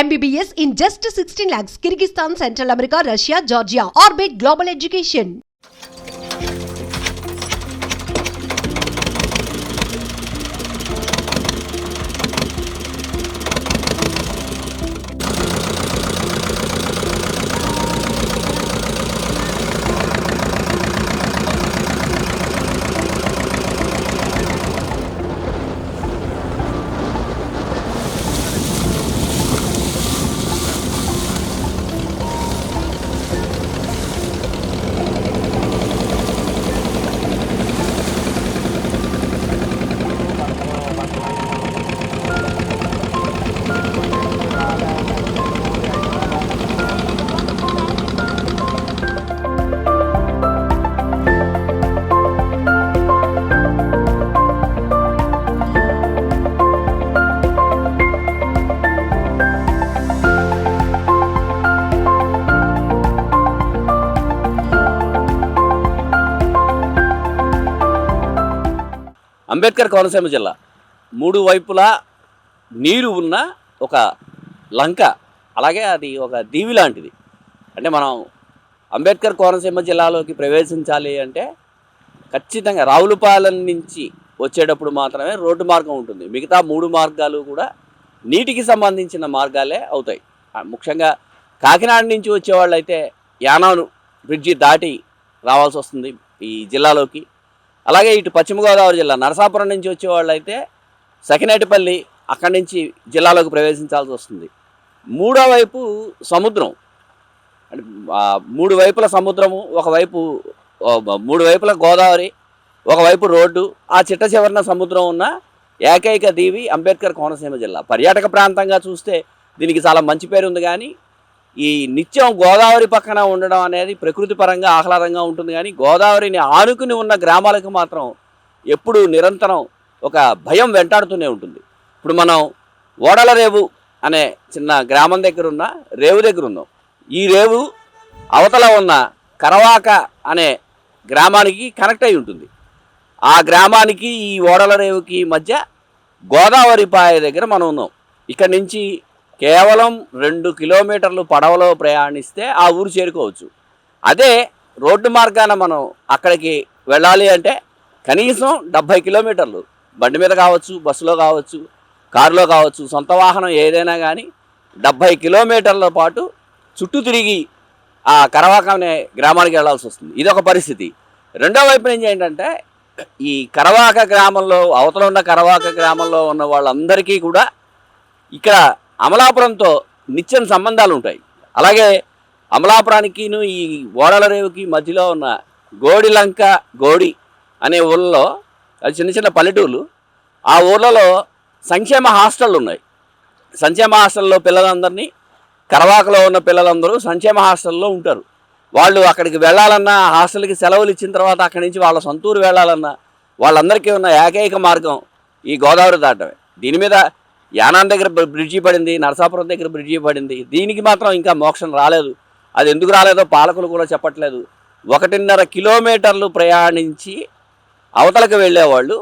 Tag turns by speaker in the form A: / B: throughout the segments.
A: MBBS in just 16 lakhs, Kyrgyzstan, Central America, Russia, Georgia. Orbit Global Education.
B: Ambedkar Konaseema జిల్లా మూడు వైపులా నీరు ఉన్న ఒక లంక అలాగే అది ఒక దీవి లాంటిది అంటే మనం అంబేద్కర్ కోనసీమ జిల్లాలోకి ప్రవేశించాలి అంటే ఖచ్చితంగా రావులపాలెం నుంచి వచ్చేటప్పుడు మాత్రమే రోడ్డు మార్గం ఉంటుంది మిగతా మూడు మార్గాలు కూడా నీటికి సంబంధించిన మార్గాలే అవుతాయి ముఖ్యంగా కాకినాడ నుంచి వచ్చేవాళ్ళు అయితే యానాను బ్రిడ్జి దాటి రావాల్సి వస్తుంది ఈ జిల్లాలోకి అలాగే ఇటు పశ్చిమ గోదావరి జిల్లా నరసాపురం నుంచి వచ్చేవాళ్ళు అయితే సకినేటిపల్లి అక్కడి నుంచి జిల్లాలోకి ప్రవేశించాల్సి వస్తుంది మూడో వైపు సముద్రం అంటే మూడు వైపుల సముద్రము ఒకవైపు మూడు వైపుల గోదావరి ఒకవైపు రోడ్డు ఆ చిట్ట చివరిన సముద్రం ఉన్న ఏకైక దీవి అంబేద్కర్ కోనసీమ జిల్లా పర్యాటక ప్రాంతంగా చూస్తే దీనికి చాలా మంచి పేరు ఉంది కానీ ఈ నిత్యం గోదావరి పక్కన ఉండడం అనేది ప్రకృతి పరంగా ఆహ్లాదంగా ఉంటుంది కానీ గోదావరిని ఆనుకుని ఉన్న గ్రామాలకు మాత్రం ఎప్పుడు నిరంతరం ఒక భయం వెంటాడుతూనే ఉంటుంది ఇప్పుడు మనం ఓడల రేవు అనే చిన్న గ్రామం దగ్గర ఉన్న రేవు దగ్గర ఉన్నాం ఈ రేవు అవతల ఉన్న కరవాక అనే గ్రామానికి కనెక్ట్ అయి ఉంటుంది ఆ గ్రామానికి ఈ ఓడల రేవుకి మధ్య గోదావరి పాయ దగ్గర మనం ఉన్నాం ఇక్కడి నుంచి కేవలం రెండు కిలోమీటర్లు పడవలో ప్రయాణిస్తే ఆ ఊరు చేరుకోవచ్చు అదే రోడ్డు మార్గాన మనం అక్కడికి వెళ్ళాలి అంటే కనీసం డెబ్భై కిలోమీటర్లు బండి మీద కావచ్చు బస్సులో కావచ్చు కారులో కావచ్చు సొంత వాహనం ఏదైనా కానీ డెబ్భై కిలోమీటర్ల పాటు చుట్టూ తిరిగి ఆ కరవాకం అనే గ్రామానికి వెళ్లాల్సి వస్తుంది ఇది ఒక పరిస్థితి రెండో వైపు నుంచి ఏంటంటే ఈ కరవాక గ్రామంలో అవతల ఉన్న కరవాక గ్రామంలో ఉన్న వాళ్ళందరికీ కూడా ఇక్కడ అమలాపురంతో నిత్యం సంబంధాలు ఉంటాయి అలాగే అమలాపురానికిను ఈ ఓడల రేవుకి మధ్యలో ఉన్న గోడిలంక గోడి అనే ఊళ్ళలో అది చిన్న చిన్న పల్లెటూర్లు ఆ ఊళ్ళలో సంక్షేమ హాస్టళ్ళు ఉన్నాయి సంక్షేమ హాస్టల్లో పిల్లలందరినీ కరవాకలో ఉన్న పిల్లలందరూ సంక్షేమ హాస్టల్లో ఉంటారు వాళ్ళు అక్కడికి వెళ్ళాలన్నా హాస్టల్కి సెలవులు ఇచ్చిన తర్వాత అక్కడి నుంచి వాళ్ళ సొంతూరు వెళ్ళాలన్నా వాళ్ళందరికీ ఉన్న ఏకైక మార్గం ఈ గోదావరి దాటమే దీని మీద యానాం దగ్గర బ్రిడ్జి పడింది నరసాపురం దగ్గర బ్రిడ్జి పడింది దీనికి మాత్రం ఇంకా మోక్షం రాలేదు అది ఎందుకు రాలేదో పాలకులు కూడా చెప్పట్లేదు ఒకటిన్నర కిలోమీటర్లు ప్రయాణించి అవతలకు వెళ్ళేవాళ్ళు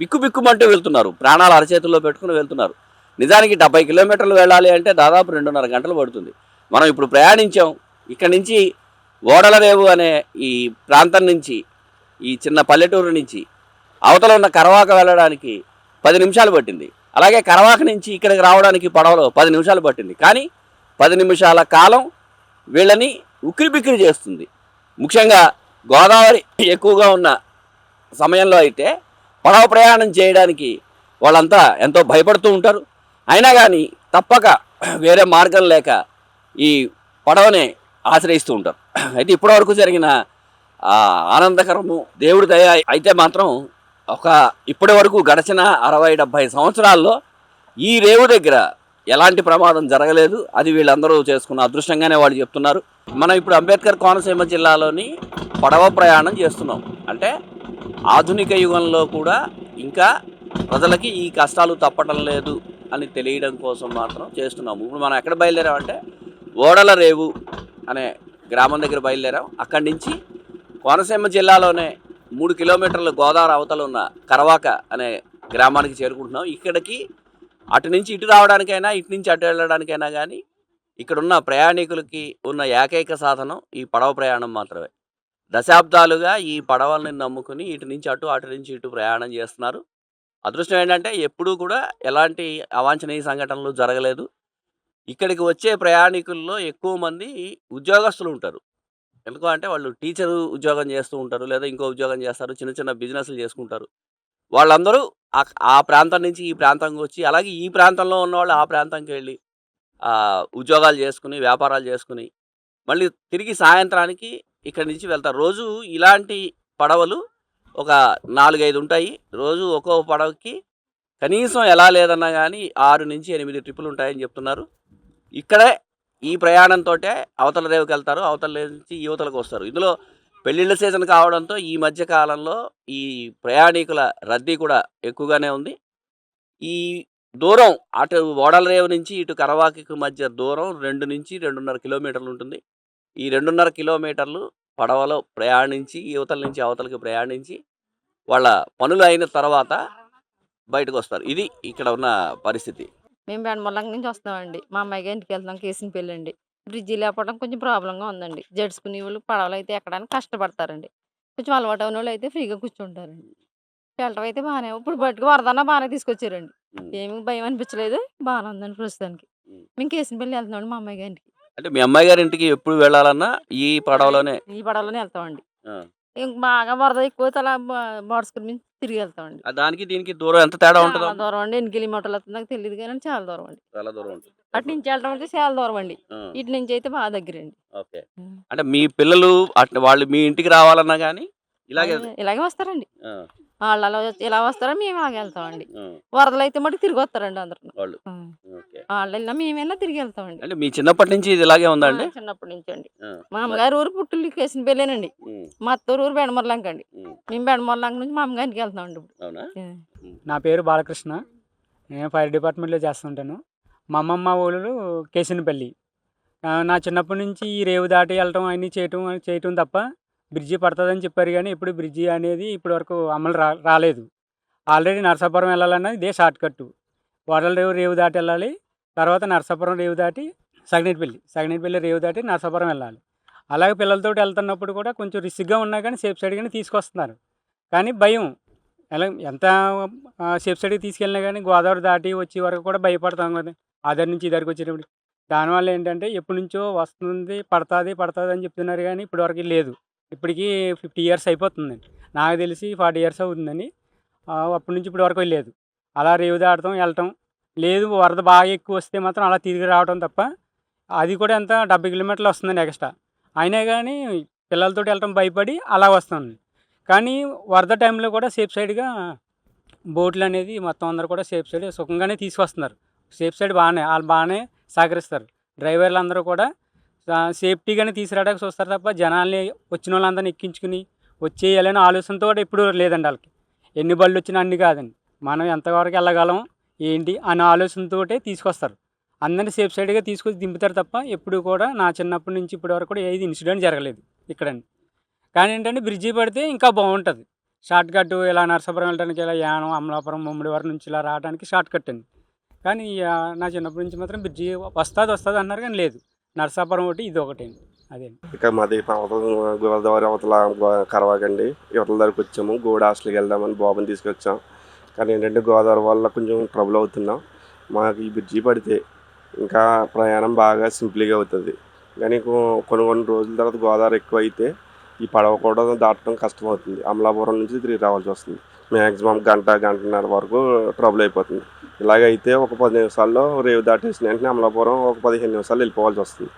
B: బిక్కు బిక్కుమంటూ వెళ్తున్నారు ప్రాణాలు అరచేతుల్లో పెట్టుకుని వెళ్తున్నారు నిజానికి డెబ్బై కిలోమీటర్లు వెళ్ళాలి అంటే దాదాపు రెండున్నర గంటలు పడుతుంది మనం ఇప్పుడు ప్రయాణించాం ఇక్కడి నుంచి ఓడలరేవు అనే ఈ ప్రాంతం నుంచి ఈ చిన్న పల్లెటూరు నుంచి అవతల ఉన్న కరవాక వెళ్ళడానికి పది నిమిషాలు పట్టింది అలాగే కరవాక నుంచి ఇక్కడికి రావడానికి పడవలో పది నిమిషాలు పట్టింది కానీ పది నిమిషాల కాలం వీళ్ళని ఉక్కిరిబిక్కిరి చేస్తుంది ముఖ్యంగా గోదావరి ఎక్కువగా ఉన్న సమయంలో అయితే పడవ ప్రయాణం చేయడానికి వాళ్ళంతా ఎంతో భయపడుతూ ఉంటారు అయినా కానీ తప్పక వేరే మార్గం లేక ఈ పడవని ఆశ్రయిస్తూ ఉంటారు అయితే ఇప్పటివరకు జరిగిన ఆనందకరము దేవుడి దయ అయితే మాత్రం ఒక ఇప్పటి వరకు గడిచిన అరవై డెబ్భై సంవత్సరాల్లో ఈ రేవు దగ్గర ఎలాంటి ప్రమాదం జరగలేదు అది వీళ్ళందరూ చేసుకున్న అదృష్టంగానే వాళ్ళు చెప్తున్నారు మనం ఇప్పుడు అంబేద్కర్ కోనసీమ జిల్లాలోని పడవ ప్రయాణం చేస్తున్నాం అంటే ఆధునిక యుగంలో కూడా ఇంకా ప్రజలకి ఈ కష్టాలు తప్పటం లేదు అని తెలియడం కోసం మాత్రం చేస్తున్నాము ఇప్పుడు మనం ఎక్కడ బయలుదేరామంటే ఓడల రేవు అనే గ్రామం దగ్గర బయలుదేరాం అక్కడి నుంచి కోనసీమ జిల్లాలోనే మూడు కిలోమీటర్ల గోదావరి అవతల ఉన్న కరవాక అనే గ్రామానికి చేరుకుంటున్నాం ఇక్కడికి అటు నుంచి ఇటు రావడానికైనా ఇటు నుంచి అటు వెళ్ళడానికైనా కానీ ఇక్కడున్న ప్రయాణికులకి ఉన్న ఏకైక సాధనం ఈ పడవ ప్రయాణం మాత్రమే దశాబ్దాలుగా ఈ పడవల్ని నమ్ముకుని ఇటు నుంచి అటు అటు నుంచి ఇటు ప్రయాణం చేస్తున్నారు అదృష్టం ఏంటంటే ఎప్పుడూ కూడా ఎలాంటి అవాంఛనీయ సంఘటనలు జరగలేదు ఇక్కడికి వచ్చే ప్రయాణికుల్లో ఎక్కువ మంది ఉద్యోగస్తులు ఉంటారు ఎందుకు అంటే వాళ్ళు టీచర్ ఉద్యోగం చేస్తూ ఉంటారు లేదా ఇంకో ఉద్యోగం చేస్తారు చిన్న చిన్న బిజినెస్లు చేసుకుంటారు వాళ్ళందరూ ఆ ప్రాంతం నుంచి ఈ ప్రాంతంకి వచ్చి అలాగే ఈ ప్రాంతంలో ఉన్నవాళ్ళు ఆ ప్రాంతంకి వెళ్ళి ఉద్యోగాలు చేసుకుని వ్యాపారాలు చేసుకుని మళ్ళీ తిరిగి సాయంత్రానికి ఇక్కడి నుంచి వెళ్తారు రోజు ఇలాంటి పడవలు ఒక నాలుగైదు ఉంటాయి రోజు ఒక్కో పడవకి కనీసం ఎలా లేదన్నా కానీ ఆరు నుంచి ఎనిమిది ట్రిప్పులు ఉంటాయని చెప్తున్నారు ఇక్కడే ఈ ప్రయాణంతో అవతల దేవుకి వెళ్తారు అవతల నుంచి యువతలకు వస్తారు ఇందులో పెళ్లిళ్ళ సీజన్ కావడంతో ఈ మధ్య కాలంలో ఈ ప్రయాణికుల రద్దీ కూడా ఎక్కువగానే ఉంది ఈ దూరం అటు ఓడల రేవు నుంచి ఇటు కరవాకి మధ్య దూరం రెండు నుంచి రెండున్నర కిలోమీటర్లు ఉంటుంది ఈ రెండున్నర కిలోమీటర్లు పడవలో ప్రయాణించి యువతల నుంచి అవతలకి ప్రయాణించి వాళ్ళ పనులు అయిన తర్వాత బయటకు వస్తారు ఇది ఇక్కడ ఉన్న పరిస్థితి
C: మేము బెండమల్లం నుంచి వస్తామండి మా అమ్మాయిగా ఇంటికి వెళ్తాం కేసిన పెళ్ళండి బ్రిడ్జి లేకపోవడం కొంచెం ప్రాబ్లంగా ఉందండి జడుచుకునే వాళ్ళు పడవలు అయితే ఎక్కడానికి కష్టపడతారండి కొంచెం అలవాటు అయిన వాళ్ళు అయితే ఫ్రీగా కూర్చుంటారండి వెళ్ళటం అయితే బాగానే ఇప్పుడు బట్టుకు వరదన బాగానే తీసుకొచ్చారండి ఏమి భయం అనిపించలేదు బాగానే ఉందండి ప్రస్తుతానికి మేము కేసిన పెళ్ళి అండి మా అమ్మాయి ఇంటికి
B: అంటే మీ అమ్మాయి గారింటికి ఎప్పుడు వెళ్ళాలన్నా ఈ పడవలోనే
C: ఈ పడవలోనే వెళ్తామండి ఇంక బాగా వరద ఎక్కువ అలా మోడసుకుని మీద తిరిగి వెళ్తామండి
B: అండి దానికి దీనికి దూరం ఎంత తేడా ఉంటుంది
C: దూరం అండి ఎన్ని కిలోమీటర్లు అవుతుంది నాకు తెలియదు కానీ చాలా దూరం అండి
B: చాలా దూరం ఉంటుంది
C: అటు నుంచి వెళ్ళడం అంటే చాలా దూరం అండి ఇటు నుంచి అయితే బాగా దగ్గర అండి
B: ఓకే అంటే మీ పిల్లలు అట్లా వాళ్ళు మీ ఇంటికి రావాలన్నా కానీ ఇలాగే
C: ఇలాగే వస్తారండి వాళ్ళు అలా ఇలా వస్తారా మేము ఇలాగే వెళ్తామండి వరదలు అయితే మటుకు తిరిగి వస్తారండి అందరు
B: వాళ్ళు
C: మేము ఎలా తిరిగి వెళ్తామండి
B: మీ చిన్నప్పటి నుంచి ఇలాగే ఉందా
C: అండి చిన్నప్పటి నుంచి అండి మా అమ్మగారు ఊరు పుట్టులు కేసిన పెళ్ళేనండి మా అత్తూరు ఊరు బెడమర్లంక అండి మేము బెడమర్లంక నుంచి మా అమ్మగారికి వెళ్తామండి ఇప్పుడు
D: నా పేరు బాలకృష్ణ నేను ఫైర్ డిపార్ట్మెంట్లో చేస్తుంటాను మా అమ్మమ్మ ఊళ్ళు కేసినపల్లి నా చిన్నప్పటి నుంచి ఈ రేవు దాటి వెళ్ళటం అన్నీ చేయటం చేయటం తప్ప బ్రిడ్జి పడుతుందని చెప్పారు కానీ ఇప్పుడు బ్రిడ్జి అనేది ఇప్పటి వరకు అమలు రా రాలేదు ఆల్రెడీ నరసాపురం వెళ్ళాలన్నది ఇదే షార్ట్ కట్టు వడల రేవు రేవు దాటి వెళ్ళాలి తర్వాత నర్సాపురం రేవు దాటి సగనేటిపల్లి సగనేటిపల్లి రేవు దాటి నర్సాపురం వెళ్ళాలి అలాగే పిల్లలతోటి వెళ్తున్నప్పుడు కూడా కొంచెం రిస్క్గా ఉన్నా కానీ సేఫ్ సైడ్ కానీ తీసుకొస్తున్నారు కానీ భయం ఎలా ఎంత సేఫ్ సైడ్కి తీసుకెళ్ళినా కానీ గోదావరి దాటి వచ్చే వరకు కూడా భయపడతాం కదా ఆధార్ నుంచి ఇద్దరికి వచ్చేటప్పుడు దానివల్ల ఏంటంటే ఎప్పటి నుంచో వస్తుంది పడుతుంది పడుతుంది అని చెప్తున్నారు కానీ ఇప్పటివరకు లేదు ఇప్పటికీ ఫిఫ్టీ ఇయర్స్ అయిపోతుంది నాకు తెలిసి ఫార్టీ ఇయర్స్ అవుతుందని అప్పటి నుంచి ఇప్పటి వరకు లేదు అలా రేవు దాటతాం వెళ్ళటం లేదు వరద బాగా ఎక్కువ వస్తే మాత్రం అలా తిరిగి రావడం తప్ప అది కూడా ఎంత డెబ్బై కిలోమీటర్లు వస్తుందండి ఎక్స్ట్రా అయినా కానీ పిల్లలతో వెళ్ళడం భయపడి అలా వస్తుంది కానీ వరద టైంలో కూడా సేఫ్ సైడ్గా బోట్లు అనేది మొత్తం అందరూ కూడా సేఫ్ సైడ్ సుఖంగానే తీసుకొస్తున్నారు సేఫ్ సైడ్ బాగానే వాళ్ళు బాగానే సహకరిస్తారు డ్రైవర్లు అందరూ కూడా సేఫ్టీగానే తీసుకురావడానికి చూస్తారు తప్ప జనాల్ని వచ్చిన వాళ్ళందరినీ ఎక్కించుకుని వచ్చేయాలనే ఆలోచనతో కూడా ఇప్పుడు లేదండి వాళ్ళకి ఎన్ని బళ్ళు వచ్చినా అన్ని కాదండి మనం ఎంతవరకు వెళ్ళగలం ఏంటి అనే ఆలోచనతో తీసుకొస్తారు అందరినీ సేఫ్ సైడ్గా తీసుకొచ్చి దింపుతారు తప్ప ఎప్పుడు కూడా నా చిన్నప్పటి నుంచి ఇప్పటి వరకు కూడా ఏది ఇన్సిడెంట్ జరగలేదు ఇక్కడ కానీ ఏంటంటే బ్రిడ్జి పడితే ఇంకా బాగుంటుంది షార్ట్ కట్ ఇలా నరసాపురం వెళ్ళడానికి ఇలా యానం అమలాపురం ముమ్మడి వరం నుంచి ఇలా రావడానికి షార్ట్ కట్ అండి కానీ నా చిన్నప్పటి నుంచి మాత్రం బ్రిడ్జి వస్తుంది వస్తుంది అన్నారు కానీ లేదు నరసాపురం ఒకటి ఇది ఒకటి అండి అదే
E: ఇక మాది గోదావరి అవతల కరవకండి ఇవతల దగ్గరకు వచ్చాము గోడ హాస్టల్కి వెళ్దామని బాబుని తీసుకొచ్చాం కానీ ఏంటంటే గోదావరి వల్ల కొంచెం ట్రబుల్ అవుతున్నాం మాకు ఈ బ్రిడ్జి పడితే ఇంకా ప్రయాణం బాగా సింపుల్గా అవుతుంది కానీ కొన్ని కొన్ని రోజుల తర్వాత గోదావరి ఎక్కువ అయితే ఈ పడవ కూడా దాటడం కష్టమవుతుంది అమలాపురం నుంచి తిరిగి రావాల్సి వస్తుంది మ్యాక్సిమం గంట గంటన్నర వరకు ట్రబుల్ అయిపోతుంది ఇలాగైతే ఒక పది నిమిషాల్లో రేవు దాటేసిన వెంటనే అమలాపురం ఒక పదిహేను నిమిషాలు వెళ్ళిపోవాల్సి వస్తుంది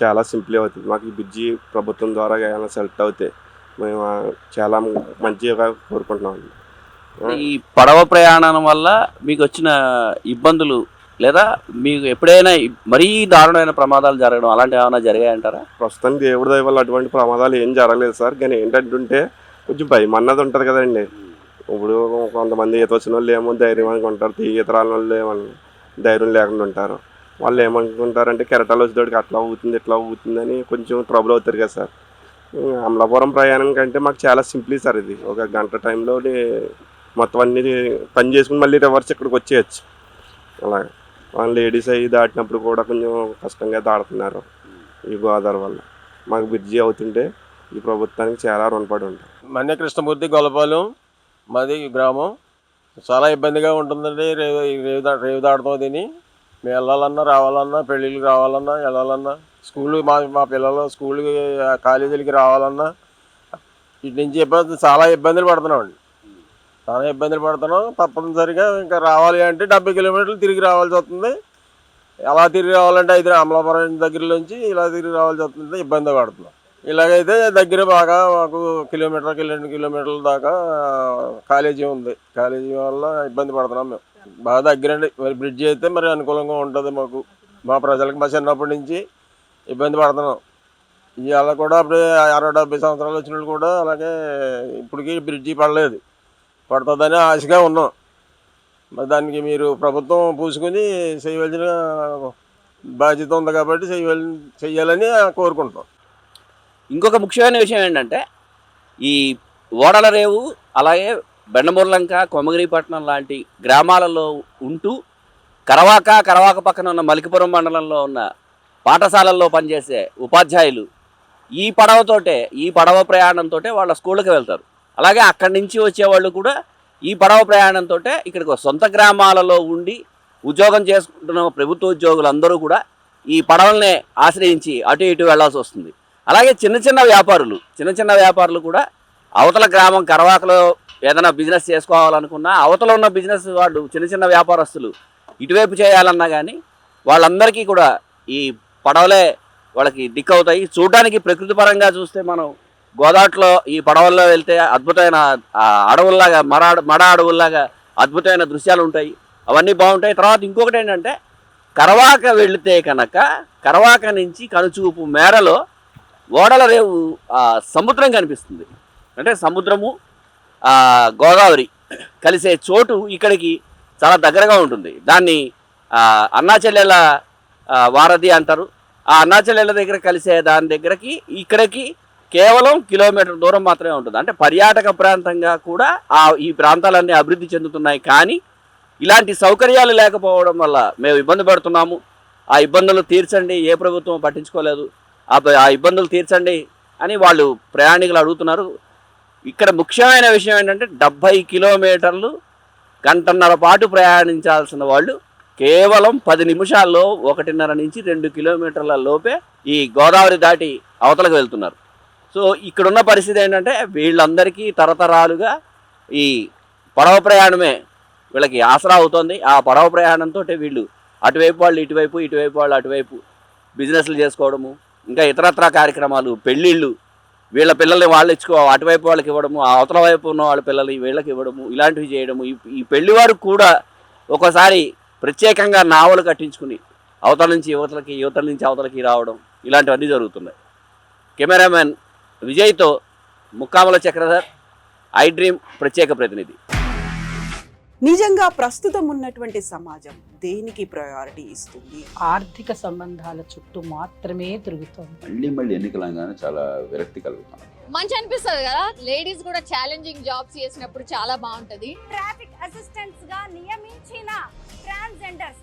E: చాలా సింపుల్ అవుతుంది మాకు ఈ బ్రిడ్జి ప్రభుత్వం ద్వారా ఏమైనా సెలెక్ట్ అవుతే మేము చాలా మంచిగా కోరుకుంటున్నాం
B: ఈ పడవ ప్రయాణం వల్ల మీకు వచ్చిన ఇబ్బందులు లేదా మీకు ఎప్పుడైనా మరీ దారుణమైన ప్రమాదాలు జరగడం అలాంటివి ఏమైనా జరిగాయంటారా
E: ప్రస్తుతం దేవుడి దయ వల్ల అటువంటి ప్రమాదాలు ఏం జరగలేదు సార్ కానీ ఏంటంటుంటే కొంచెం భయం అన్నది ఉంటుంది కదండి ఇప్పుడు కొంతమంది ఈత వచ్చిన వాళ్ళు ఏమో ధైర్యం ఉంటారు ఈత రాని వాళ్ళు ఏమో ధైర్యం లేకుండా ఉంటారు వాళ్ళు ఏమనుకుంటారంటే కెరటాలు వచ్చేటోడికి అట్లా అవుతుంది ఇట్లా అవుతుంది అని కొంచెం ట్రబుల్ అవుతారు కదా సార్ అమలాపురం ప్రయాణం కంటే మాకు చాలా సింప్లీ సార్ ఇది ఒక గంట టైంలో మొత్తం అన్ని పని చేసుకుని మళ్ళీ రివర్స్ ఇక్కడికి వచ్చేయచ్చు అలా లేడీస్ అవి దాటినప్పుడు కూడా కొంచెం కష్టంగా దాడుతున్నారు ఈ గోదావరి వల్ల మాకు బ్రిడ్జి అవుతుంటే ఈ ప్రభుత్వానికి చాలా రుణపడి ఉంటాం
F: మన్య కృష్ణమూర్తి గొలపాలెం మాది గ్రామం చాలా ఇబ్బందిగా ఉంటుందండి రేవు రేవు దాడతాం తిని మేము వెళ్ళాలన్నా రావాలన్నా పెళ్ళిళ్ళకి రావాలన్నా వెళ్ళాలన్నా స్కూల్ మా మా పిల్లలు స్కూల్కి కాలేజీలకి రావాలన్నా ఇటు నుంచి ఇబ్బంది చాలా ఇబ్బందులు పడుతున్నామండి చాలా ఇబ్బందులు పడుతున్నాం తప్పనిసరిగా ఇంకా రావాలి అంటే డెబ్బై కిలోమీటర్లు తిరిగి రావాల్సి వస్తుంది ఎలా తిరిగి రావాలంటే అయితే అమలాపురం దగ్గర నుంచి ఇలా తిరిగి రావాల్సి వస్తుంది ఇబ్బంది పడుతున్నాం ఇలాగైతే దగ్గర బాగా మాకు కిలోమీటర్కి రెండు కిలోమీటర్ల దాకా కాలేజీ ఉంది కాలేజీ వల్ల ఇబ్బంది పడుతున్నాం మేము బాగా దగ్గరండి మరి బ్రిడ్జ్ అయితే మరి అనుకూలంగా ఉంటుంది మాకు మా ప్రజలకు మా చిన్నప్పటి నుంచి ఇబ్బంది పడుతున్నాం ఇవాళ కూడా అప్పుడు అరవై డెబ్బై సంవత్సరాలు వచ్చిన కూడా అలాగే ఇప్పటికీ బ్రిడ్జి పడలేదు పడుతుందని ఆశగా ఉన్నాం మరి దానికి మీరు ప్రభుత్వం పూసుకొని చేయవలసిన బాధ్యత ఉంది కాబట్టి చేయవల చేయాలని కోరుకుంటాం
B: ఇంకొక ముఖ్యమైన విషయం ఏంటంటే ఈ ఓడల రేవు అలాగే బెండమూర్లంక కొమగిరిపట్నం లాంటి గ్రామాలలో ఉంటూ కరవాక కరవాక పక్కన ఉన్న మలికిపురం మండలంలో ఉన్న పాఠశాలల్లో పనిచేసే ఉపాధ్యాయులు ఈ పడవతోటే ఈ పడవ ప్రయాణంతో వాళ్ళ స్కూళ్ళకి వెళ్తారు అలాగే అక్కడి నుంచి వచ్చేవాళ్ళు కూడా ఈ పడవ ప్రయాణంతో ఇక్కడికి సొంత గ్రామాలలో ఉండి ఉద్యోగం చేసుకుంటున్న ప్రభుత్వ ఉద్యోగులందరూ కూడా ఈ పడవలనే ఆశ్రయించి అటు ఇటు వెళ్లాల్సి వస్తుంది అలాగే చిన్న చిన్న వ్యాపారులు చిన్న చిన్న వ్యాపారులు కూడా అవతల గ్రామం కరవాకలో ఏదైనా బిజినెస్ చేసుకోవాలనుకున్నా అవతల ఉన్న బిజినెస్ వాళ్ళు చిన్న చిన్న వ్యాపారస్తులు ఇటువైపు చేయాలన్నా కానీ వాళ్ళందరికీ కూడా ఈ పడవలే వాళ్ళకి దిక్కవుతాయి చూడడానికి ప్రకృతిపరంగా చూస్తే మనం గోదాట్లో ఈ పడవల్లో వెళ్తే అద్భుతమైన అడవుల్లాగా మర మడ అడవుల్లాగా అద్భుతమైన దృశ్యాలు ఉంటాయి అవన్నీ బాగుంటాయి తర్వాత ఇంకొకటి ఏంటంటే కరవాక వెళితే కనుక కరవాక నుంచి కనుచూపు మేరలో ఓడల రేవు సముద్రం కనిపిస్తుంది అంటే సముద్రము గోదావరి కలిసే చోటు ఇక్కడికి చాలా దగ్గరగా ఉంటుంది దాన్ని అన్నాచెల్లెల వారధి అంటారు ఆ అన్నాచెల్లెల దగ్గర కలిసే దాని దగ్గరకి ఇక్కడికి కేవలం కిలోమీటర్ దూరం మాత్రమే ఉంటుంది అంటే పర్యాటక ప్రాంతంగా కూడా ఆ ఈ ప్రాంతాలన్నీ అభివృద్ధి చెందుతున్నాయి కానీ ఇలాంటి సౌకర్యాలు లేకపోవడం వల్ల మేము ఇబ్బంది పడుతున్నాము ఆ ఇబ్బందులు తీర్చండి ఏ ప్రభుత్వం పట్టించుకోలేదు ఆ ఇబ్బందులు తీర్చండి అని వాళ్ళు ప్రయాణికులు అడుగుతున్నారు ఇక్కడ ముఖ్యమైన విషయం ఏంటంటే డెబ్భై కిలోమీటర్లు గంటన్నర పాటు ప్రయాణించాల్సిన వాళ్ళు కేవలం పది నిమిషాల్లో ఒకటిన్నర నుంచి రెండు కిలోమీటర్ల లోపే ఈ గోదావరి దాటి అవతలకు వెళ్తున్నారు సో ఇక్కడున్న పరిస్థితి ఏంటంటే వీళ్ళందరికీ తరతరాలుగా ఈ పడవ ప్రయాణమే వీళ్ళకి ఆసరా అవుతుంది ఆ పడవ ప్రయాణంతో వీళ్ళు అటువైపు వాళ్ళు ఇటువైపు ఇటువైపు వాళ్ళు అటువైపు బిజినెస్లు చేసుకోవడము ఇంకా ఇతరత్ర కార్యక్రమాలు పెళ్ళిళ్ళు వీళ్ళ పిల్లల్ని వాళ్ళు ఇచ్చుకో అటువైపు వాళ్ళకి ఇవ్వడము ఆ అవతల వైపు ఉన్న వాళ్ళ పిల్లల్ని వీళ్ళకి ఇవ్వడము ఇలాంటివి చేయడము ఈ వారు కూడా ఒకసారి ప్రత్యేకంగా నావలు కట్టించుకుని అవతల నుంచి యువతలకి యువతల నుంచి అవతలకి రావడం ఇలాంటివన్నీ జరుగుతున్నాయి కెమెరామెన్ విజయ్తో ముక్కామల చక్రధర్ ఐ డ్రీమ్ ప్రత్యేక ప్రతినిధి
G: నిజంగా ప్రస్తుతం ఉన్నటువంటి సమాజం దేనికి ప్రయారిటీ ఇస్తుంది
H: ఆర్థిక సంబంధాల చుట్టూ మాత్రమే తిరుగుతుంది
I: మళ్ళీ మళ్ళీ ఎన్నికలంగానే చాలా విరక్తి కలుగుతుంది
J: మంచి అనిపిస్తుంది కదా లేడీస్ కూడా ఛాలెంజింగ్ జాబ్స్ చేసినప్పుడు చాలా బాగుంటది
K: ట్రాఫిక్ అసిస్టెంట్స్ గా నియమించిన ట్రాన్స్జెండర్స్